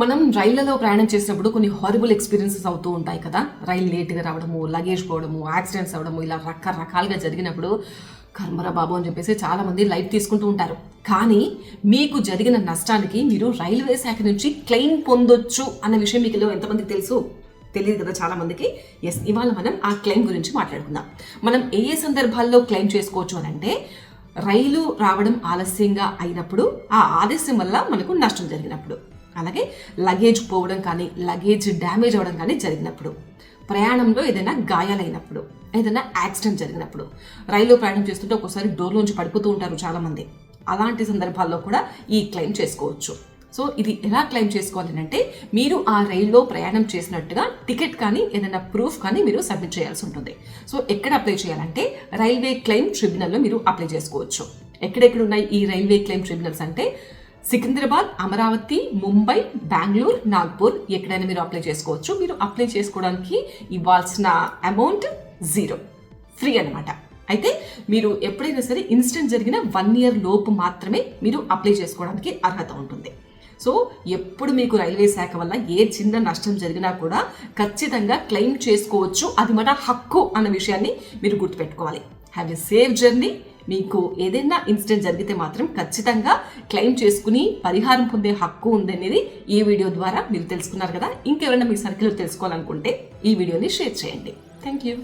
మనం రైళ్ళలో ప్రయాణం చేసినప్పుడు కొన్ని హారిబుల్ ఎక్స్పీరియన్సెస్ అవుతూ ఉంటాయి కదా. రైలు లేట్గా రావడము లగేజ్ పోవడము యాక్సిడెంట్స్ అవ్వడము ఇలా రకరకాలుగా జరిగినప్పుడు కర్మరా బాబు అని చెప్పేసి చాలామంది లైఫ్ తీసుకుంటూ ఉంటారు. కానీ మీకు జరిగిన నష్టానికి మీరు రైల్వే శాఖ నుంచి క్లెయిమ్ పొందొచ్చు అన్న విషయం మీకు ఎంతమందికి తెలుసు? తెలియదు కదా చాలామందికి. ఎస్ ఇవాళ మనం ఆ క్లెయిమ్ గురించి మాట్లాడుకుందాం. మనం ఏ ఏ సందర్భాల్లో క్లెయిమ్ చేసుకోవచ్చు అని అంటే రైలు రావడం ఆలస్యంగా అయినప్పుడు ఆ ఆలస్యం వల్ల మనకు నష్టం జరిగినప్పుడు. అలాగే లగేజ్ పోవడం కానీ లగేజ్ డ్యామేజ్ అవ్వడం కానీ జరిగినప్పుడు ప్రయాణంలో ఏదైనా గాయాలైనప్పుడు ఏదైనా యాక్సిడెంట్ జరిగినప్పుడు రైలు ప్రయాణం చేస్తుంటే ఒక్కోసారి డోర్లోంచి పడిపోతూ ఉంటారు చాలామంది. అలాంటి సందర్భాల్లో కూడా ఈ క్లెయిమ్ చేసుకోవచ్చు. సో ఇది ఎలా క్లెయిమ్ చేసుకోవాలి అంటే మీరు ఆ రైల్లో ప్రయాణం చేసినట్టుగా టికెట్ కానీ ఏదైనా ప్రూఫ్ కానీ మీరు సబ్మిట్ చేయాల్సి ఉంటుంది. సో ఎక్కడ అప్లై చేయాలంటే రైల్వే క్లెయిమ్ ట్రిబ్యునల్లో మీరు అప్లై చేసుకోవచ్చు. ఎక్కడెక్కడ ఉన్నాయి ఈ రైల్వే క్లెయిమ్ ట్రిబ్యునల్స్ అంటే సికింద్రాబాద్ అమరావతి ముంబై బెంగళూరు నాగ్పూర్ ఎక్కడైనా మీరు అప్లై చేసుకోవచ్చు. మీరు అప్లై చేసుకోవడానికి ఇవ్వాల్సిన అమౌంట్ జీరో ఫ్రీ అన్నమాట. అయితే మీరు ఎప్పుడైనా సరే ఇన్సిడెంట్ జరిగిన వన్ ఇయర్ లోపు మాత్రమే మీరు అప్లై చేసుకోవడానికి అర్హత ఉంటుంది. సో ఎప్పుడు మీకు రైల్వే శాఖ వల్ల ఏ చిన్న నష్టం జరిగినా కూడా ఖచ్చితంగా క్లెయిమ్ చేసుకోవచ్చు. అది మన హక్కు అన్న విషయాన్ని మీరు గుర్తుపెట్టుకోవాలి. హ్యావ్ ఎ సేఫ్ జర్నీ మీకు ఏదైనా ఇన్సిడెంట్ జరిగితే మాత్రం ఖచ్చితంగా క్లెయిమ్ చేసుకుని పరిహారం పొందే హక్కు ఉందనేది ఈ వీడియో ద్వారా మీరు తెలుసుకున్నారు కదా. ఇంకెవరైనా మీ సర్కిల్ తెలుసుకోవాలనుకుంటే ఈ వీడియోని షేర్ చేయండి. Thank you.